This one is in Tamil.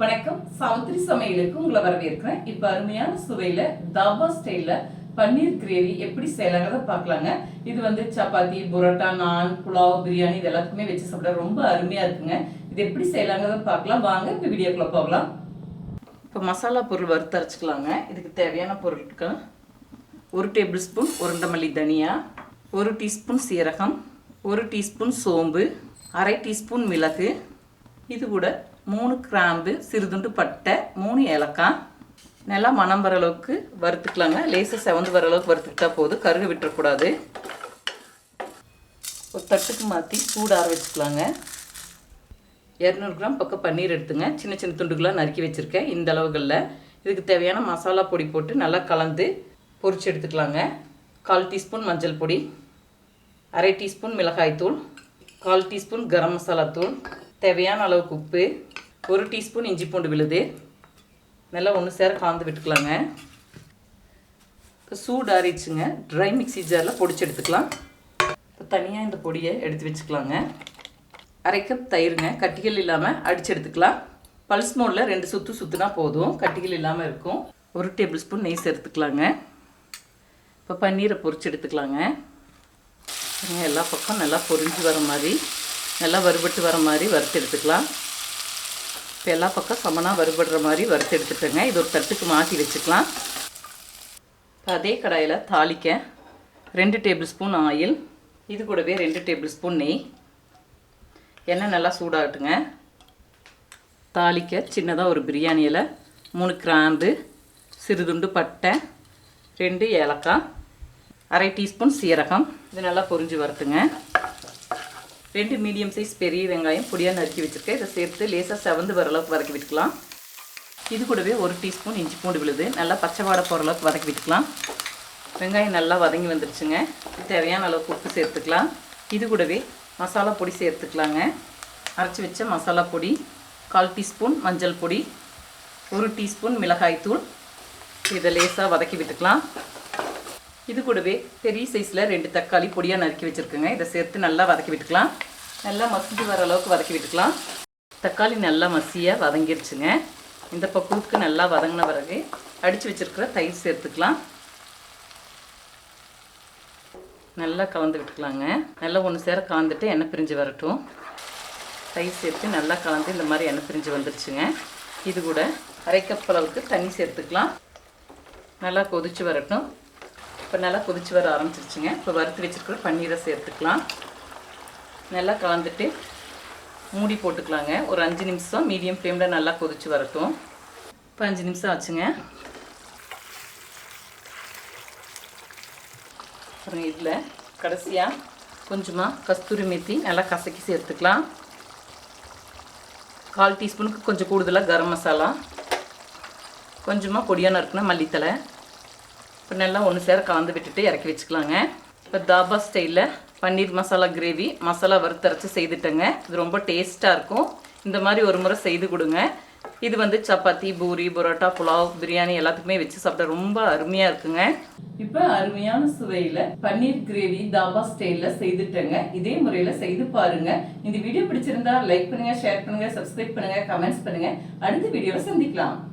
வணக்கம். சாவித்திரி சமையலுக்கு உங்களை வரவேற்கிறேன். இப்ப அருமையான சுவையில தாபா ஸ்டைலில் பன்னீர் கிரேவி எப்படி செய்யலாங்கிறத பார்க்கலாங்க. இது வந்து சப்பாத்தி புரோட்டா நான் புலாவ் பிரியாணி இது எல்லாத்துக்குமே வச்சு சாப்பிட ரொம்ப அருமையா இருக்குங்க. இது எப்படி செய்யலாங்கிறத பார்க்கலாம். வாங்க இப்போ வீடியோக்குள்ள போகலாம். இப்போ மசாலா பொருள் வறுத்து அரைச்சிக்கலாங்க. இதுக்கு தேவையான பொருட்கள் ஒரு டேபிள் ஸ்பூன் உருண்டமல்லி தனியா ஒரு டீஸ்பூன் சீரகம் ஒரு டீஸ்பூன் சோம்பு அரை டீஸ்பூன் மிளகு இது கூட மூணு கிராம்பு சிறுதுண்டு பட்டை மூணு ஏலக்காய். நல்லா மணம் வர அளவுக்கு வறுத்துக்கலாங்க. லேசாக செவந்து வர அளவுக்கு வறுத்துக்கிட்டா போதும். கருக விட்டுறக்கூடாது. ஒரு தட்டுக்கு மாற்றி சூடார வச்சுக்கலாங்க. இரநூறு கிராம் பக்கம் பன்னீர் எடுத்துங்க. சின்ன சின்ன துண்டுகளாக நறுக்கி வச்சுருக்கேன். இந்த அளவுகளில். இதுக்கு தேவையான மசாலா பொடி போட்டு நல்லா கலந்து பொரிச்சு எடுத்துக்கலாங்க. கால் டீஸ்பூன் மஞ்சள் பொடி. அரை டீஸ்பூன் மிளகாய்த்தூள். கால் டீஸ்பூன் கரம் மசாலா தூள். தேவையான அளவுக்கு உப்பு ஒரு டீஸ்பூன் இஞ்சி பூண்டு விழுது. நல்லா ஒன்று சேர கலந்து விட்டுக்கலாங்க. இப்போ சூடு ஆறிடுச்சுங்க. ட்ரை மிக்ஸி ஜாரில் பொடிச்சு எடுத்துக்கலாம். இப்போ தனியாக இந்த பொடியை எடுத்து வச்சுக்கலாங்க. அரை கப் தயிருங்க. கட்டிகள் இல்லாமல் அடிச்சு எடுத்துக்கலாம். பல்ஸ் மோடில் ரெண்டு சுற்று சுற்றுனா போதும். கட்டிகள் இல்லாமல் இருக்கும். ஒரு டேபிள் ஸ்பூன் நெய் சேர்த்துக்கலாங்க. இப்போ பன்னீரை பொரிச்சு எடுத்துக்கலாங்க. எல்லா பக்கம் நல்லா பொரிஞ்சு வர மாதிரி. நல்லா வறுபட்டு வர மாதிரி வறுத்து எடுத்துக்கலாம். இப்போ எல்லா பக்கம் சமனாக வறுபடுற மாதிரி வறுத்து எடுத்துட்டேங்க இது ஒரு தட்டுக்கு மாற்றி வச்சுக்கலாம். இப்போ அதே கடாயில் தாளிக்க ரெண்டு டேபிள் ஸ்பூன் ஆயில் இது கூடவே ரெண்டு டேபிள் ஸ்பூன் நெய். எண்ணெய் நல்லா சூடாகட்டுங்க. தாளிக்க சின்னதாக ஒரு பிரியாணியில் மூணு கிராம்பு சிறுதுண்டு பட்டை ரெண்டு ஏலக்காய் அரை டீஸ்பூன் சீரகம். இது நல்லா பொரிஞ்சு வரட்டுங்க. ரெண்டு மீடியம் சைஸ் பெரிய வெங்காயம் பொடியாக நறுக்கி வச்சுருக்கேன். இதை சேர்த்து லேசாக செவந்து வர அளவுக்கு வதக்கி விட்டுக்கலாம். இது கூடவே ஒரு டீஸ்பூன் இஞ்சி பூண்டு விழுது. நல்லா பச்சை வாடை போகிற அளவுக்கு வதக்கி விட்டுக்கலாம். வெங்காயம் நல்லா வதங்கி வந்துருச்சுங்க. தேவையான அளவுக்கு உப்பு சேர்த்துக்கலாம். இது கூடவே மசாலா பொடி சேர்த்துக்கலாங்க. அரைச்சி வச்ச மசாலா பொடி கால் டீஸ்பூன் மஞ்சள் பொடி ஒரு டீஸ்பூன் மிளகாய்த்தூள். இதை லேசாக வதக்கி விட்டுக்கலாம். இது கூடவே பெரிய சைஸில் ரெண்டு தக்காளி பொடியாக நறுக்கி வச்சுருக்கேங்க. இதை சேர்த்து நல்லா வதக்கி விட்டுக்கலாம். நல்லா மசிஞ்சு வர அளவுக்கு வதக்கி விட்டுக்கலாம். தக்காளி நல்லா மசியாக வதங்கிருச்சுங்க. இந்த பக்குவத்துக்கு நல்லா வதங்கின பிறகு அடித்து வச்சுருக்கிற தயிர் சேர்த்துக்கலாம். நல்லா கலந்து விட்டுக்கலாங்க. நல்லா ஒன்று சேர கலந்துட்டு எண்ணெய் பிரிஞ்சு வரட்டும். தயிர் சேர்த்து நல்லா கலந்து இந்த மாதிரி எண்ணெய் பிரிஞ்சு வந்துருச்சுங்க. இது கூட அரை கப் அளவுக்கு தண்ணி சேர்த்துக்கலாம். நல்லா கொதிச்சு வரட்டும். இப்போ நல்லா கொதிச்சு வர ஆரம்பிச்சிருச்சுங்க. இப்போ வறுத்து வச்சுருக்கிற பன்னீரை சேர்த்துக்கலாம். நல்லா கலந்துட்டு மூடி போட்டுக்கலாங்க. ஒரு அஞ்சு நிமிஷம் மீடியம் ஃப்ளேமில் நல்லா கொதிச்சு வரட்டும். இப்போ அஞ்சு நிமிஷம் ஆச்சுங்க. அப்புறம் இதில் கடைசியாக கொஞ்சமாக கஸ்தூரி மேத்தி நல்லா கசக்கி சேர்த்துக்கலாம். கால் டீஸ்பூனுக்கு கொஞ்சம் கூடுதலாக கரம் மசாலா. கொஞ்சமாக பொடியாக இருக்குன்னா மல்லித்தலை இப்போ நல்லா ஒன்று சேர கலந்து விட்டுட்டு இறக்கி வச்சுக்கலாங்க. இப்போ தாபா ஸ்டைலில் பன்னீர் மசாலா கிரேவி மசாலா வறுத்தரைச்சி செய்துட்டேங்க. இது ரொம்ப டேஸ்ட்டாக இருக்கும். இந்த மாதிரி ஒரு முறை செய்து கொடுங்க. இது வந்து சப்பாத்தி பூரி பரோட்டா புலாவ் பிரியாணி எல்லாத்துக்குமே வச்சு சாப்பிட ரொம்ப அருமையாக இருக்குங்க. இப்போ அருமையான சுவையில் பன்னீர் கிரேவி தாபா ஸ்டைலில் செய்துட்டேங்க. இதே முறையில் செய்து பாருங்க. இந்த வீடியோ பிடிச்சிருந்தா லைக் பண்ணுங்க ஷேர் பண்ணுங்க சப்ஸ்கிரைப் பண்ணுங்க கமெண்ட்ஸ் பண்ணுங்க. அடுத்த வீடியோவில் சந்திக்கலாம்.